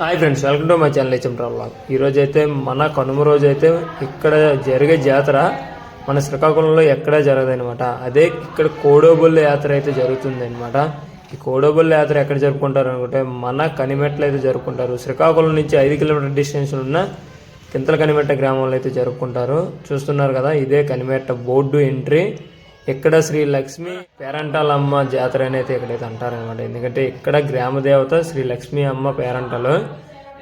Hi friends welcome to my channel HM travel ఈరోజు అయితే మన కనుమ రోజు అయితే ఇక్కడ జరిగే జాతర మన శ్రీకాకుళంలో ఎక్కడా జరగదనమాట అదే ఇక్కడ కోడోబుల్ల యాత్ర అయితే జరుగుతుంది అనమాట ఈ కోడోబుల్ల యాత్ర ఎక్కడ జరుపుకుంటారు అనుకుంటే మన కనిమెట్లు అయితే జరుపుకుంటారు. శ్రీకాకుళం నుంచి ఐదు కిలోమీటర్ డిస్టెన్స్లో ఉన్న కింతల కనిమెట్ట గ్రామంలో అయితే జరుపుకుంటారు. చూస్తున్నారు కదా ఇదే కనిమెట్ట బోర్డు ఎంట్రీ. ఇక్కడ శ్రీ లక్ష్మి పేరంటాల అమ్మ జాతర అనేది అయితే ఇక్కడైతే అంటారనమాట. ఎందుకంటే ఇక్కడ గ్రామ దేవత శ్రీ లక్ష్మి అమ్మ పేరంటలు.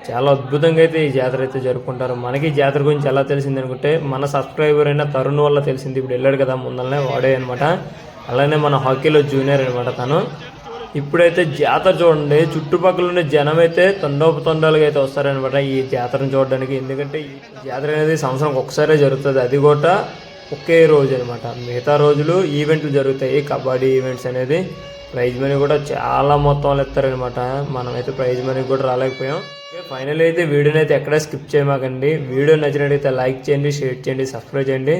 చాలా అద్భుతంగా అయితే ఈ జాతర అయితే జరుపుకుంటారు. మనకి జాతర గురించి ఎలా తెలిసింది అనుకుంటే మన సబ్స్క్రైబర్ అయిన తరుణ్ వల్ల తెలిసింది. ఇప్పుడు వెళ్ళాడు కదా ముందరనే వాడే అనమాట. అలానే మన హాకీలో జూనియర్ అనమాట తను. ఇప్పుడైతే జాతర చూడండి చుట్టుపక్కల ఉన్న జనం అయితే తొండపు తొండాలుగా అయితే వస్తారనమాట ఈ జాతరను చూడడానికి. ఎందుకంటే ఈ జాతర అనేది సంవత్సరం ఒకసారే జరుగుతుంది. అది కూడా ఒకే రోజు అనమాట మిగతా రోజులు ఈవెంట్లు జరుగుతాయి. కబడ్డీ ఈవెంట్స్ అనేది ప్రైజ్ మనీ కూడా చాలా మొత్తంలో ఇస్తారనమాట మనమైతే ప్రైజ్ మనీ కూడా రాలేకపోయాం. ఫైనల్ అయితే వీడియోని అయితే ఎక్కడ స్కిప్ చేయమాకండి. వీడియో నచ్చినట్టయితే లైక్ చేయండి షేర్ చేయండి సబ్స్క్రైబ్ చేయండి.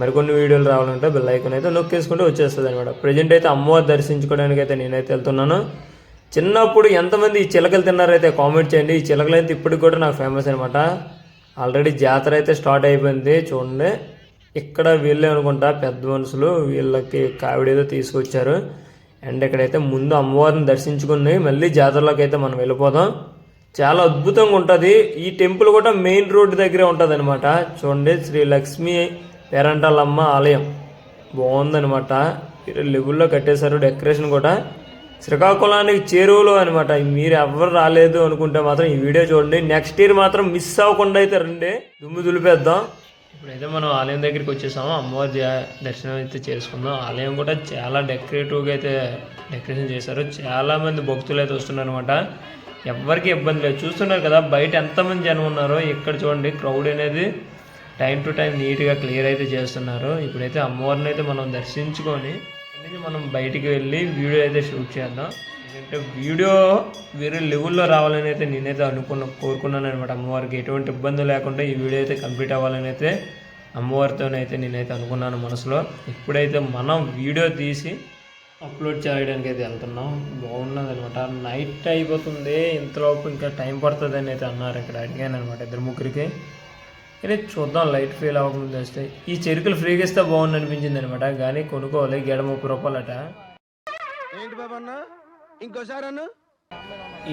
మరికొన్ని వీడియోలు రావాలంటే బెల్ ఐకాన్ అయితే నొక్కేసుకుంటే వచ్చేస్తుంది అనమాట ప్రజెంట్ అయితే అమ్మవారు దర్శించుకోవడానికి అయితే నేనైతే వెళ్తున్నాను. చిన్నప్పుడు ఎంతమంది ఈ చిలకలు తిన్నారైతే కామెంట్ చేయండి. ఈ చిలకలు అయితే ఇప్పటికి కూడా నాకు ఫేమస్ అనమాట ఆల్రెడీ జాతర అయితే స్టార్ట్ అయిపోయింది. చూడండి. ఇక్కడ వీళ్ళే అనుకుంటా పెద్ద మనుషులు వీళ్ళకి కావిడేదో తీసుకొచ్చారు. అండ్ ఇక్కడైతే ముందు అమ్మవారిని దర్శించుకుని మళ్ళీ జాతరలోకి అయితే మనం వెళ్ళిపోదాం. చాలా అద్భుతంగా ఉంటుంది. ఈ టెంపుల్ కూడా మెయిన్ రోడ్ దగ్గరే ఉంటుంది అనమాట చూడండి శ్రీ లక్ష్మీ పేరంటాలమ్మ ఆలయం. బాగుందనమాట లెవెల్లో కట్టేశారు డెకరేషన్ కూడా. శ్రీకాకుళానికి చేరువలో అనమాట మీరు ఎవరు రాలేదు అనుకుంటే మాత్రం ఈ వీడియో చూడండి. నెక్స్ట్ ఇయర్ మాత్రం మిస్ అవ్వకుండా అయితే రండి. దుమ్ము దులిపేద్దాం. ఇప్పుడైతే మనం ఆలయం దగ్గరికి వచ్చేసాము. అమ్మవారి దర్శనం అయితే చేసుకుందాం ఆలయం కూడా చాలా డెకరేటివ్గా అయితే డెకరేషన్ చేశారు. చాలామంది భక్తులు అయితే వస్తున్నారు అనమాట ఎవరికి ఇబ్బంది లేదు. చూస్తున్నారు కదా బయట ఎంతమంది జనం ఉన్నారో ఇక్కడ చూడండి. క్రౌడ్ అనేది టైం టు టైం నీట్గా క్లియర్ అయితే చేస్తున్నారు. ఇప్పుడైతే అమ్మవారిని అయితే మనం దర్శించుకొని మనం బయటికి వెళ్ళి వీడియో అయితే షూట్ చేద్దాం. అంటే వీడియో వేరే లెవెల్లో రావాలని అయితే నేనైతే అనుకున్న కోరుకున్నాను అనమాట అమ్మవారికి ఎటువంటి ఇబ్బంది లేకుండా ఈ వీడియో అయితే కంప్లీట్ అవ్వాలని అయితే అమ్మవారితోనైతే నేనైతే అనుకున్నాను మనసులో. ఇప్పుడైతే మనం వీడియో తీసి అప్లోడ్ చేయడానికి అయితే వెళ్తున్నాం. బాగున్నది అనమాట నైట్ అయిపోతుంది ఇంతలోపు ఇంకా టైం పడుతుంది అని అయితే అన్నారు ఇక్కడ అడిగాను అనమాట ఇద్దరు ముగ్గురికి. కానీ చూద్దాం లైట్ ఫీల్ అవ్వకముందు వస్తే. ఈ చెరుకులు ఫ్రీగా ఇస్తే బాగుంది అనిపించింది అనమాట కానీ కొనుక్కోవాలి గడ ముప్పై రూపాయలట. ఏంటి బాబు ఇంకోసారి అన్న.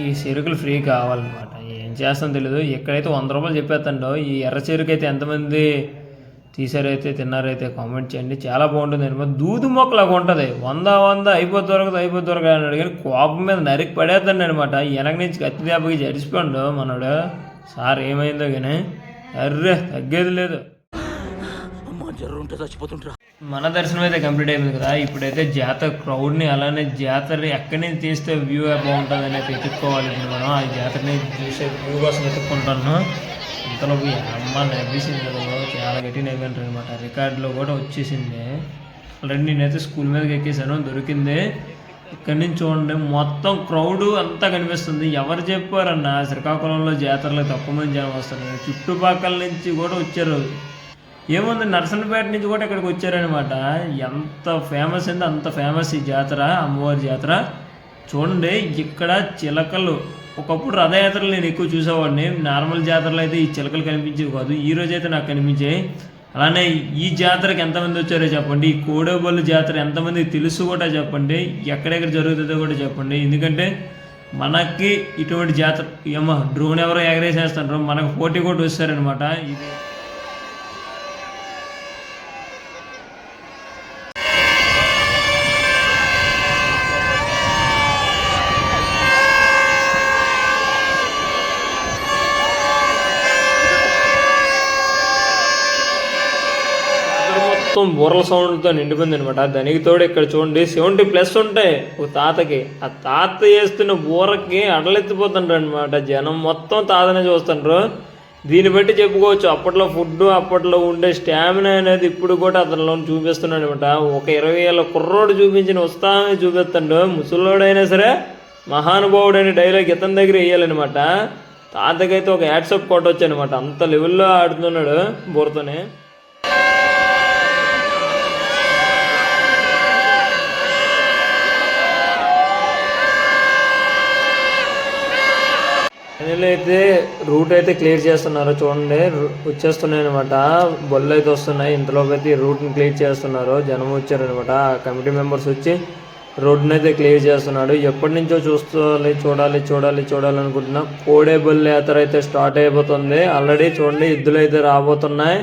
ఈ చెరుకులు ఫ్రీ కావాలన్నమాట. ఏం చేస్తాం తెలియదు ఎక్కడైతే వంద రూపాయలు చెప్పేస్తాడో ఈ ఎర్ర చెరుకు అయితే ఎంతమంది తీసారైతే తిన్నారైతే కామెంట్ చేయండి. చాలా బాగుంటుంది అనమాట దూదు మొక్కలాగా ఉంటుంది. వంద వంద అయిపోతే దొరకదు అయిపోతే దొరకదు అన్నాడు కానీ కోపం మీద నరికి పడేస్తాడు అనమాట వెనక నుంచి కత్తి దెబ్బకి జడిసిపోండు మనోడు. సార్ ఏమైందో కానీ అర్రే తగ్గేది లేదు. మన దర్శనం అయితే కంప్లీట్ అయిపోయింది కదా. ఇప్పుడైతే జాతర క్రౌడ్ని అలానే జాతర ఎక్కడి నుంచి తీస్తే వ్యూ బాగుంటుంది అని అయితే ఎత్తుక్కోవాలి ఇప్పుడు మనం. ఆ జాతరని చూసే వ్యూ కోసం ఎత్తుక్కుంటాను ఇంతలో అమ్మ నవ్వేసింది కదా చాలా గట్టి నవ్వాను అనమాట రికార్డులో కూడా వచ్చేసింది. ఆల్రెడీ నేనైతే స్కూల్ మీదకి ఎక్కేసాను దొరికింది. ఇక్కడి నుంచి చూడండి మొత్తం క్రౌడ్ అంతా కనిపిస్తుంది. ఎవరు చెప్పారన్న శ్రీకాకుళంలో జాతరలో తక్కువ మంది జనం వస్తారు చుట్టుపక్కల నుంచి కూడా వచ్చారు. ఏముంది నర్సన్నపేట నుంచి కూడా ఇక్కడికి వచ్చారనమాట ఎంత ఫేమస్ అయింది అంత ఫేమస్ ఈ జాతర అమ్మవారి జాతర. చూడండి ఇక్కడ చిలకలు. ఒకప్పుడు రథయాత్రలు నేను ఎక్కువ చూసేవాడిని. నార్మల్ జాతరలో అయితే ఈ చిలకలు కనిపించేవి కాదు. ఈ రోజు అయితే నాకు కనిపించాయి. అలానే ఈ జాతరకి ఎంతమంది వచ్చారో చెప్పండి. ఈ కోడోబళ్ళు జాతర ఎంతమంది తెలుసు కూడా చెప్పండి. ఎక్కడెక్కడ జరుగుతుందో కూడా చెప్పండి. ఎందుకంటే మనకి ఇటువంటి జాతర ఏమో డ్రోన్ ఎవరో ఎగరేసేస్తుంటారు మనకు పోటీ కూడా వస్తారనమాట ఇది ఇక్కడ మొత్తం బుర్రల సౌండ్తో నిండిపోయింది అనమాట దానికి తోడు ఇక్కడ చూడండి సెవెంటీ ప్లస్ ఉంటాయి ఒక తాతకి. ఆ తాత వేస్తున్న బూరకి అడలెత్తిపోతుండ్రు అనమాట జనం. మొత్తం తాతనే చూస్తుండ్రు. దీన్ని బట్టి చెప్పుకోవచ్చు అప్పట్లో ఫుడ్ అప్పట్లో ఉండే స్టామినా అనేది ఇప్పుడు కూడా అతనిలో చూపిస్తున్నాడు అనమాట ఒక ఇరవై ఏళ్ళ కుర్రోడు చూపించిన ఉత్సాహమే చూపిస్తాడు. ముసలోడైనా సరే మహానుభావుడైన డైలాగ్ ఇతని దగ్గర వేయాలన్నమాట. తాతకైతే ఒక యాడ్సప్ కొట్టొచ్చు అనమాట అంత లెవెల్లో ఆడుతున్నాడు బోర్తోనే. ఫైనల్ అయితే రూట్ అయితే క్లియర్ చేస్తున్నారు చూడండి వచ్చేస్తున్నాయి అనమాట బొల్లు అయితే వస్తున్నాయి. ఇంతలోపు అయితే రూట్ని క్లియర్ చేస్తున్నారు. జనం వచ్చారనమాట ఆ కమిటీ మెంబర్స్ వచ్చి రోడ్ని అయితే క్లియర్ చేస్తున్నాడు ఎప్పటి నుంచో చూస్తాలి చూడాలి చూడాలి చూడాలి అనుకుంటున్నా. కోడేబుల్ యాత్ర అయితే స్టార్ట్ అయిపోతుంది. ఆల్రెడీ చూడండి ఎద్దులు అయితే రాబోతున్నాయి.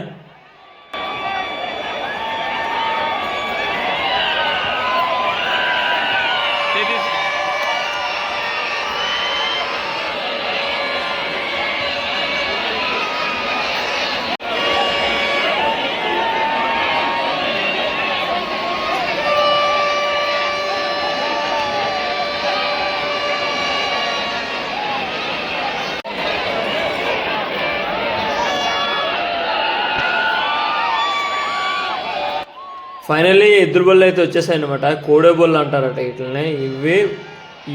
ఫైనల్లీ ఎదురు బళ్ళు అయితే వచ్చేసాయి అనమాట కోడే బళ్ళు అంటారట వీటిని ఇవి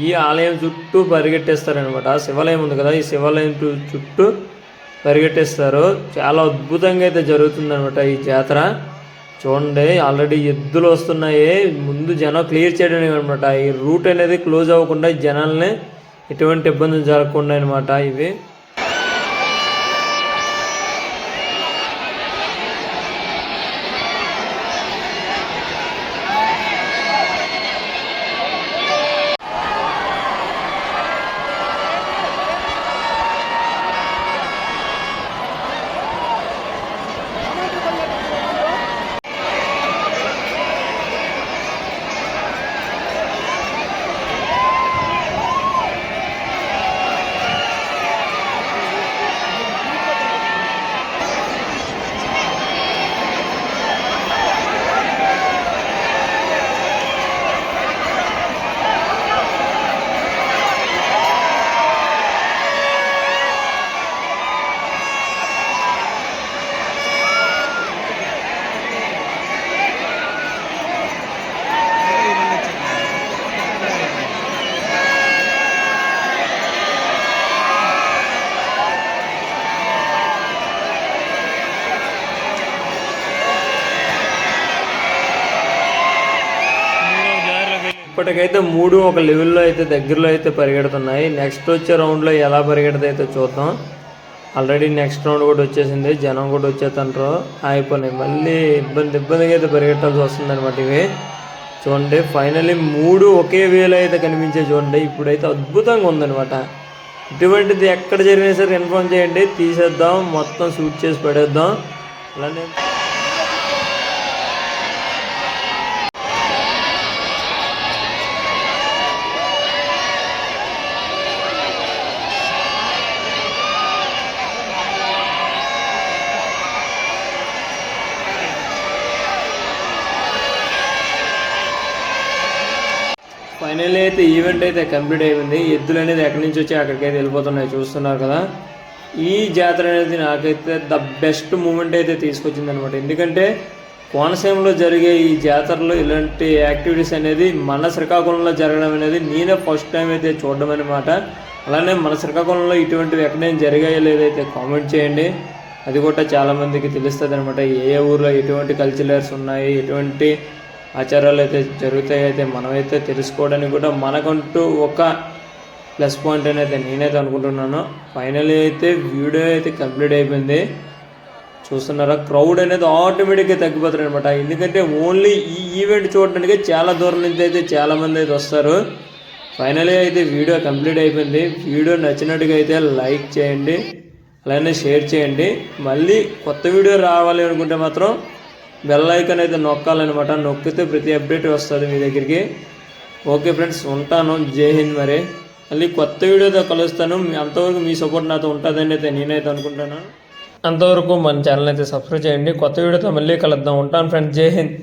ఈ ఆలయం చుట్టూ పరిగెట్టేస్తారనమాట శివాలయం ఉంది కదా ఈ శివాలయం చుట్టూ పరిగెట్టేస్తారు. చాలా అద్భుతంగా అయితే జరుగుతుందనమాట ఈ జాతర. చూడండి ఆల్రెడీ ఎద్దులు వస్తున్నాయి. ముందు జనం క్లియర్ చేయడం అనమాట ఈ రూట్ అనేది క్లోజ్ అవ్వకుండా ఈ జనాల్ని ఎటువంటి ఇబ్బందులు జరగకుండా అనమాట ఇవి. ఇప్పటికైతే మూడు ఒక లెవెల్లో అయితే దగ్గరలో అయితే పరిగెడుతున్నాయి. నెక్స్ట్ వచ్చే రౌండ్లో ఎలా పరిగెడతా అయితే చూద్దాం. ఆల్రెడీ నెక్స్ట్ రౌండ్ కూడా వచ్చేసింది. జనం కూడా వచ్చేతంటారు అయిపోయినాయి. మళ్ళీ ఇబ్బంది ఇబ్బందిగా అయితే పరిగెట్టాల్సి వస్తుంది అనమాట ఇవి. చూడండి ఫైనలీ మూడు ఒకే వేలో అయితే కనిపించే చూడండి. ఇప్పుడైతే అద్భుతంగా ఉందన్నమాట. ఇటువంటిది ఎక్కడ జరిగినా సరే ఇన్ఫార్మ్ చేయండి. తీసేద్దాం. మొత్తం షూట్ చేసి పడేద్దాం. అలానే ఫైనల్ అయితే ఈవెంట్ అయితే కంప్లీట్ అయిపోయింది. ఎద్దులు అనేది ఎక్కడి నుంచి వచ్చి అక్కడికైతే వెళ్ళిపోతున్నాయి చూస్తున్నారు కదా. ఈ జాతర అనేది నాకైతే ద బెస్ట్ మూమెంట్ అయితే తీసుకొచ్చింది అనమాట ఎందుకంటే కోనసీమలో జరిగే ఈ జాతరలో ఇలాంటి యాక్టివిటీస్ అనేది మన శ్రీకాకుళంలో జరగడం అనేది నేనే ఫస్ట్ టైం అయితే చూడడం అనమాట అలానే మన శ్రీకాకుళంలో ఇటువంటివి ఎక్కడైనా జరిగాయో లేదైతే కామెంట్ చేయండి. అది కూడా చాలామందికి తెలుస్తుంది అనమాట ఏ ఏ ఊర్లో ఎటువంటి కల్చరల్స్ ఉన్నాయి ఎటువంటి ఆచారాలు అయితే జరుగుతాయి అయితే మనమైతే తెలుసుకోవడానికి కూడా మనకంటూ ఒక ప్లస్ పాయింట్ అని అయితే నేనైతే అనుకుంటున్నాను. ఫైనల్లీ అయితే వీడియో అయితే కంప్లీట్ అయిపోయింది. చూస్తున్నారా? క్రౌడ్ అనేది ఆటోమేటిక్గా తగ్గిపోతారు అనమాట ఎందుకంటే ఓన్లీ ఈ ఈవెంట్ చూడడానికి చాలా దూరం నుంచి అయితే చాలామంది అయితే వస్తారు. ఫైనలీ అయితే వీడియో కంప్లీట్ అయిపోయింది. వీడియో నచ్చినట్టుగా అయితే లైక్ చేయండి. అలానే షేర్ చేయండి. మళ్ళీ కొత్త వీడియో రావాలి అనుకుంటే మాత్రం బెల్ ఐకన్ అయితే నొక్కాలన్నమాట. నొక్కితే ప్రతి అప్డేట్ వస్తుంది మీ దగ్గరికి. ఓకే ఫ్రెండ్స్ ఉంటాను. జై హింద్ మరి. మళ్ళీ కొత్త వీడియోతో కలుస్తాను. అంతవరకు మీ సపోర్ట్ నాతో ఉంటుందని అయితే నేనైతే అనుకుంటాను అంతవరకు మన ఛానల్ అయితే సబ్స్క్రైబ్ చేయండి. కొత్త వీడియోతో మళ్ళీ కలుద్దాం. ఉంటాను ఫ్రెండ్స్ జై హింద్.